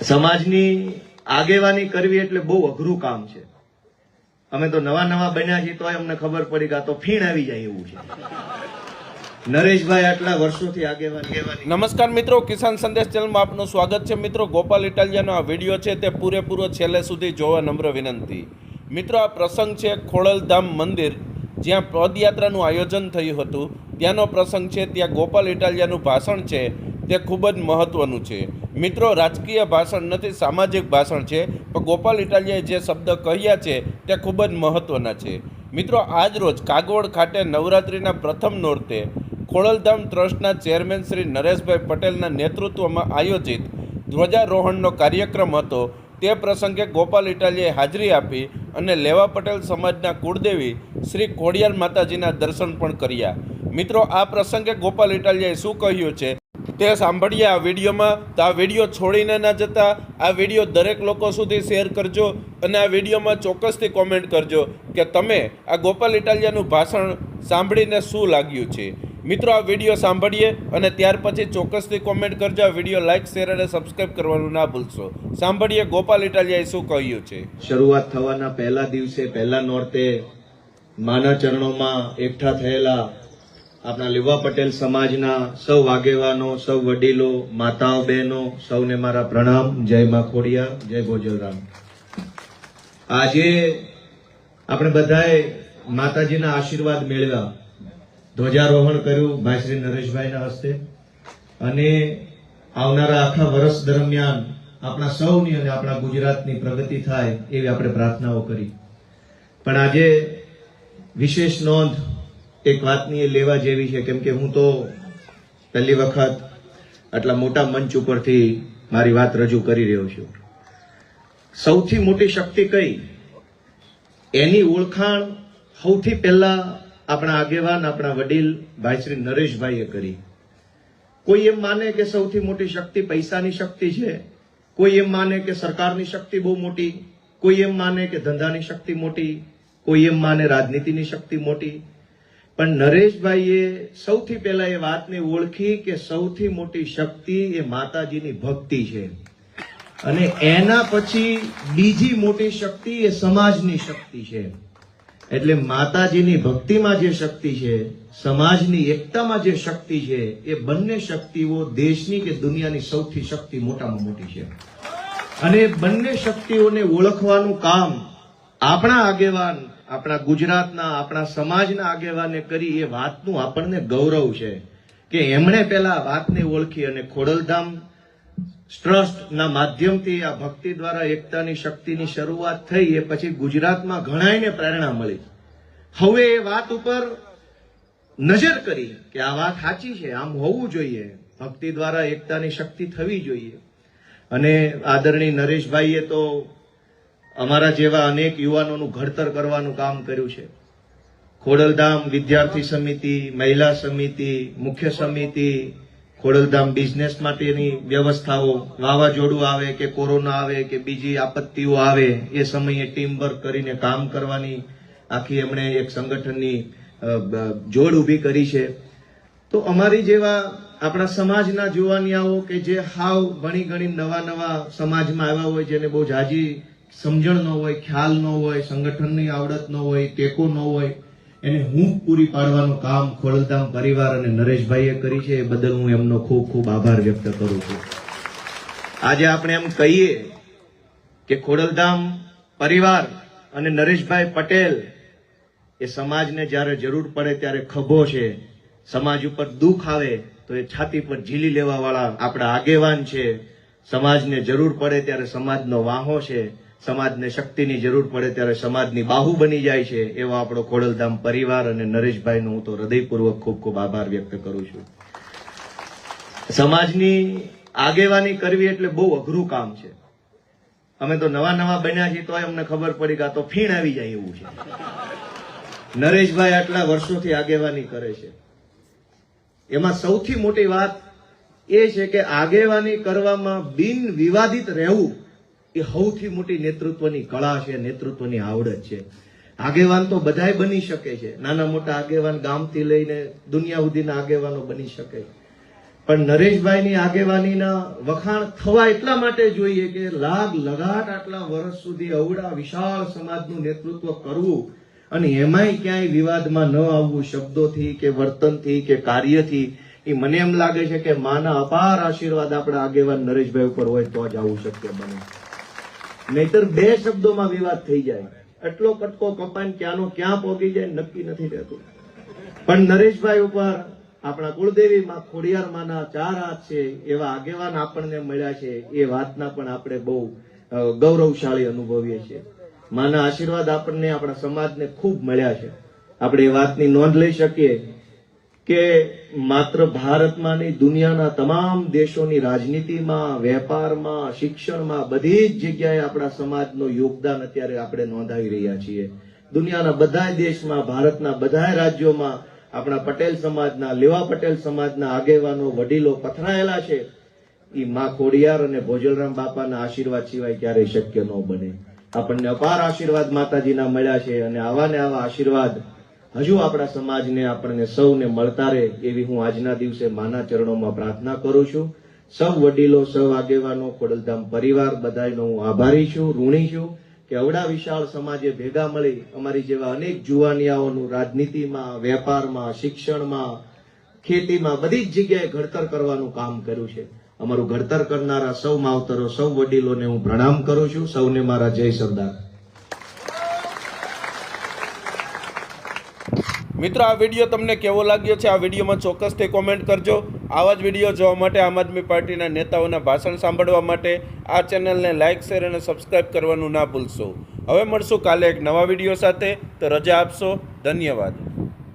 સમાજની આગેવાની કરવી એટલે બહુ અઘરું કામ છે. અમે તો નવા નવા બન્યા છીએ તોય અમને ખબર પડી કે આ તો ફીણ આવી જાય એવું છે. વીડિયો છે તે પૂરેપૂરો છેલ્લે સુધી જોવા નમ્ર વિનંતી. મિત્રો, આ પ્રસંગ છે ખોડલધામ મંદિર, જ્યાં પદયાત્રાનું આયોજન થયું હતું. ત્યાંનો પ્રસંગ છે, ત્યાં ગોપાલ ઇટાલિયાનું ભાષણ છે, તે ખૂબ જ મહત્વનું છે. મિત્રો, રાજકીય ભાષણ નથી, સામાજિક ભાષણ છે, પણ ગોપાલ ઇટાલિયાએ જે શબ્દ કહ્યા છે, તે ખૂબ જ મહત્ત્વના છે. મિત્રો, આજ રોજ કાગોળ ખાતે નવરાત્રિના પ્રથમ નોરતે ખોડલધામ ટ્રસ્ટના ચેરમેન શ્રી નરેશભાઈ પટેલના નેતૃત્વમાં આયોજિત ધ્વજારોહણનો કાર્યક્રમ હતો. તે પ્રસંગે ગોપાલ ઇટાલીએ હાજરી આપી અને લેવા પટેલ સમાજના કુળદેવી શ્રી ખોડિયાર માતાજીના દર્શન પણ કર્યા. મિત્રો, આ પ્રસંગે ગોપાલ ઇટાલિયાએ શું કહ્યું છે? તે સાંભળીએ આ વિડીયોમાં. તો આ વીડિયો છોડીને ના જતા, આ વીડિયો દરેક લોકો સુધી શેર કરજો અને આ વિડીયોમાં ચોક્કસથી કોમેન્ટ કરજો કે તમે આ ગોપાલ ઇટાલિયાનું ભાષણ સાંભળીને શું લાગ્યું છે. મિત્રો, આ વીડિયો સાંભળીએ અને ત્યાર પછી ચોક્કસથી કોમેન્ટ કરજો. આ વીડિયો લાઇક શેર અને સબસ્ક્રાઇબ કરવાનું ના ભૂલશો. સાંભળીએ ગોપાલ ઇટાલિયાએ શું કહ્યું છે. શરૂઆત થવાના પહેલા દિવસે, પહેલા નોરતે, માના ચરણોમાં એકઠા થયેલા આપણા લેવા પટેલ સમાજના સૌ આગેવાનો સૌ વડીલો, માતાઓ, બહેનો, સૌને મારા પ્રણામ. જય મા ખોડિયા, જય ગોજલરામ. આજે આપણે બધાએ માતાજીના આશીર્વાદ મેળવ્યા. ધ્વજારોહણ કર્યું ભાઈ શ્રી નરેશભાઈના હસ્તે. અને આવનારા આખા વર્ષ દરમિયાન આપણા સૌની અને આપણા ગુજરાતની પ્રગતિ થાય એવી આપણે પ્રાર્થનાઓ કરી. પણ આજે વિશેષ નોંધ એક વાતની એ લેવા જેવી છે, કેમ કે હું તો પહેલી વખત આટલા મોટા મંચ ઉપરથી મારી વાત રજૂ કરી રહ્યો છું. સૌથી મોટી શક્તિ કઈ? એની ઓળખાણ સૌથી પહેલા આપણા આગેવાન, આપણા વડીલ ભાઈ શ્રી નરેશભાઈએ કરી. કોઈ એમ માને કે સૌથી મોટી શક્તિ પૈસાની શક્તિ છે? કોઈ એમ માને કે સરકારની શક્તિ બહુ મોટી? કોઈ એમ માને કે ધંધાની શક્તિ મોટી? કોઈ એમ માને રાજનીતિની શક્તિ મોટી? પણ નરેશભાઈએ સૌથી પહેલા એ વાતને ઓળખી કે સૌથી મોટી શક્તિ એ માતાજીની ભક્તિ છે. અને એના પછી બીજી મોટી શક્તિ એ સમાજની શક્તિ છે. એટલે માતાજીની ભક્તિમાં જે શક્તિ છે, સમાજની એકતામાં જે શક્તિ છે, એ બંને શક્તિઓ દેશની કે દુનિયાની સૌથી શક્તિ મોટામાં મોટી છે. અને બંને શક્તિઓને ઓળખવાનું કામ આપણા આગેવાન આપણા ગુજરાતના, આપણા સમાજના આગેવાને કરી એ વાતનું આપણને ગૌરવ છે કે એમણે પેલા વાતને ઓળખી અને ખોડલધામ ટ્રસ્ટના માધ્યમથી આ ભક્તિ દ્વારા એકતાની શક્તિની શરૂઆત થઈ એ પછી ગુજરાતમાં ઘણાઈને પ્રેરણા મળી. હવે એ વાત ઉપર નજર કરી કે આ વાત સાચી છે, આમ હોવું જોઈએ, ભક્તિ દ્વારા એકતાની શક્તિ થવી જોઈએ. અને આદરણીય નરેશભાઈએ તો અમારા જેવા અનેક યુવાનોનું ઘડતર કરવાનું કામ કર્યું છે. ખોડલધામ વિદ્યાર્થી સમિતિ, મહિલા સમિતિ, મુખ્ય સમિતિ, ખોડલધામ બિઝનેસ માટેની વ્યવસ્થાઓ, વાવાઝોડું આવે કે કોરોના આવે કે બીજી આપત્તિઓ આવે, એ સમયે ટીમ વર્ક કરીને કામ કરવાની આખી એમણે એક સંગઠનની જોડ ઊભી કરી છે. તો અમારી જેવા આપણા સમાજના જુવાનિયાઓ કે જે હાવ ભણી ગણી નવા નવા સમાજમાં આવ્યા હોય, જેને બહુ જાજી સમજણ ન હોય, ખ્યાલ ન હોય, સંગઠનની આવડત ન હોય, ટેકો ન હોય, એને હું પૂરી પાડવાનું કામ ખોડલધામ પરિવાર અને નરેશભાઈએ કરી છે, એ બદલ હું એમનો ખૂબ ખૂબ આભાર વ્યક્ત કરું છું. આજે આપણે એમ કહીએ કે ખોડલધામ પરિવાર અને નરેશભાઈ પટેલ એ સમાજને જ્યારે જરૂર પડે ત્યારે ખભો છે, સમાજ ઉપર દુઃખ આવે તો એ છાતી પર ઝીલી લેવા વાળા આપણા આગેવાન છે, સમાજને જરૂર પડે ત્યારે સમાજનો વાહો છે સમાજને શક્તિની જરૂર પડે ત્યારે સમાજની બાહુ બની જાય છે, એવો આપણો ખોડલધામ પરિવાર અને નરેશભાઈનો હું તો હૃદયપૂર્વક ખૂબ ખૂબ આભાર વ્યક્ત કરું છું. સમાજની આગેવાની કરવી એટલે બહુ અઘરું કામ છે. અમે તો નવા નવા બન્યા છીએ તોય અમને ખબર પડી કે આ તો ફીણ આવી જાય એવું છે. નરેશભાઈ આટલા વર્ષોથી આગેવાની કરે છે. એમાં સૌથી મોટી વાત એ છે કે આગેવાની કરવામાં બિન વિવાદિત રહેવું એ સૌથી મોટી નેતૃત્વની કળા છે, નેતૃત્વની આવડત છે. આગેવાન તો બધાય બની શકે છે. નાના મોટા આગેવાન ગામથી લઈને દુનિયા સુધીના આગેવાનો બની શકે. પણ નરેશભાઈની આગેવાનીના વખાણ થવા એટલા માટે જોઈએ કે લાગ લગાટ આટલા વર્ષ સુધી અવડા વિશાળ સમાજનું નેતૃત્વ કરવું અને એમાંય ક્યાંય વિવાદમાં ન આવવું શબ્દોથી કે વર્તનથી કે કાર્યથી, એ મને એમ લાગે છે કે માના અપાર આશીર્વાદ આપણા આગેવાન નરેશભાઈ ઉપર હોય તો જ આવું શક્ય બને. નહીતર બે શબ્દોમાં વિવાદ થઈ જાય. એટલો કટકો કપાઈને ક્યાંનો ક્યાં પહોંચી જાય નક્કી નથી રહેતું. પણ નરેશભાઈ ઉપર આપણા કુળદેવી માં ખોડિયાર માના ચાર હાથ છે, એવા આગેવાન આપણને મળ્યા છે. એ વાતના પણ આપણે બહુ ગૌરવશાળી અનુભવીએ છીએ. માના આશીર્વાદ આપણને આપણા સમાજને ખૂબ મળ્યા છે. આપણે એ વાતની નોંધ લઈ શકીએ કે માત્ર ભારતમાં નહીં, દુનિયાના તમામ દેશોની રાજનીતિમાં, વેપારમાં, શિક્ષણમાં બધી જ જગ્યાએ આપણા સમાજનું યોગદાન અત્યારે આપણે નોંધાવી રહ્યા છીએ. દુનિયાના બધા દેશમાં, ભારતના બધા રાજ્યોમાં આપણા પટેલ સમાજના, લેવા પટેલ સમાજના આગેવાનો, વડીલો પથરાયેલા છે. એ માં ખોડિયાર અને ભોજલરામ બાપાના આશીર્વાદ સિવાય ક્યારેય શક્ય ન બને. આપણને અપાર આશીર્વાદ માતાજીના મળ્યા છે અને આવા ને આવા આશીર્વાદ હજુ આપણા સમાજને, આપણને સૌને મળતા રહે એવી હું આજના દિવસે માના ચરણોમાં પ્રાર્થના કરું છું. સૌ વડીલો, સૌ આગેવાનો, ખોડલધામ પરિવાર બધાનો હું આભારી છું, ઋણી છું કે અવડા વિશાળ સમાજે ભેગા મળી અમારી જેવા અનેક જુવાનિયાઓનું રાજનીતિમાં, વેપારમાં, શિક્ષણમાં, ખેતીમાં બધી જ જગ્યાએ ઘડતર કરવાનું કામ કર્યું છે. અમારું ઘડતર કરનારા સૌ માવતરો, સૌ વડીલોને હું પ્રણામ કરું છું. સૌને મારા જય સરદાર. મિત્રો, આ વીડિયો તમને કેવો લાગ્યો છે? આ વિડીયોમાં ચોક્કસથી કોમેન્ટ કરજો. આવા જ વીડિયો જોવા માટે આમ આદમી પાર્ટીના નેતાઓના ભાષણ સાંભળવા માટે આ ચેનલને લાઇક શેર અને સબસ્ક્રાઇબ કરવાનું ના ભૂલશો. હવે મળશું કાલે એક નવા વીડિયો સાથે. તો રજા આપશો. ધન્યવાદ.